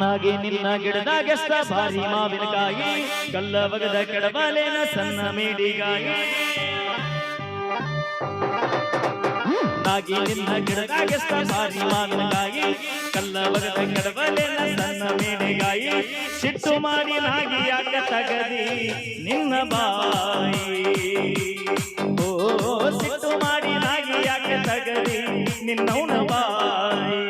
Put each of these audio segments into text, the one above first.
ನಾಗಿ ನಿನ್ನ ಗಿಡದಾಗೆಸ್ತ ಭಾರಿ ಮಾವಿನಕಾಯಿ ಕಲ್ಲ ಬಗದ ಕೆಡಬಾಲೇನ ಸಣ್ಣ ಮೇಡಿಗಾಯಿ. ನಾಗಿ ನಿನ್ನ ಗಿಡದಾಗೆಸ್ತ ಭಾರಿ ಮಾವಿನಕಾಯಿ ಕಲ್ಲ ಬಗದ ಕೆಡಬಾಲೇನ ಸಣ್ಣ ಮೇಡಿಗಾಯಿ. ಸಿಟ್ಟು ಮಾಡಿ ನಾಗಿ ಯಾಕ ತಗದಿ ನಿನ್ನ ಬಾಯಿ? ಓ, ಸಿಟ್ಟು ಮಾಡಿ ನಾಗಿ ಯಾಕ ತಗದಿ ನಿನ್ನವನ ಬಾಯಿ?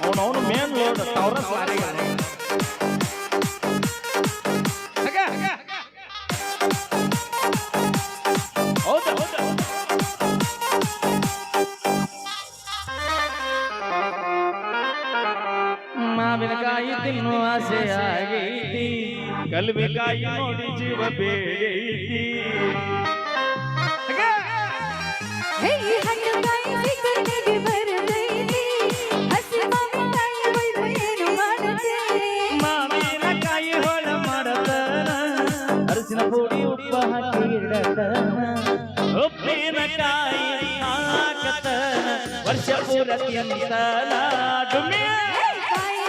ಅವನವನು ಮೇನ್ ಲೋಡ್ ಟವರಸ್ ಲಾರಿಗಾನೆ बिन काई दिनों आसे आ गई थी। कल बिन काई मोड़ी जीव पे गई थी हे ये हट काई ज़िक्र ने भी भर गई थी हसी मामी काई होई बेर मारते मामी ना काई होल मारत अर्चना फोड़ी उपहार कीड़त उपने ना काई आकत वर्ष पूरत यंतला डुमिया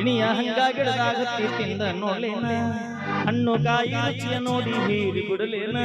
ಇಣಿಯ ಹಂಗ ತಿಂದ ನೋಡ್ಲೇನ. ಹಣ್ಣು ಕಾಯಿ ರುಚಿಯ ನೋಡಿ ಹೀರಿ ಬಿಡಲೇನ.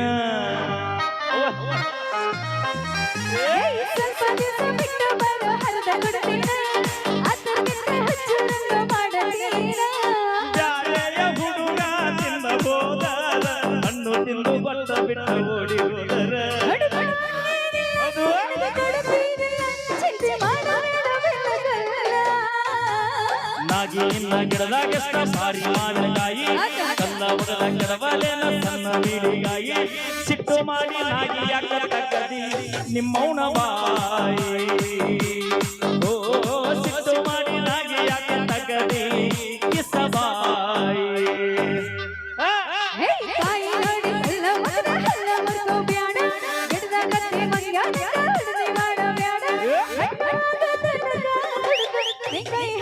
ನಾಗಿ ನಿನ್ನ ಗಿಡದಾಗೆಷ್ಟ ಸಾರಿ ಮಾವಿನಕಾಯಿ ಕಲ್ಲ ಒಗದ ಕೆಡವಲೇನ ಸಣ್ಣ ಬೀಡಿಗಾಯಿ. ಸಿಟ್ಟು ಮಾಡಿ ನಾಗಿ ಯಾಕ ತಕ್ಕದಿ ನಿಮ್ಮೌನ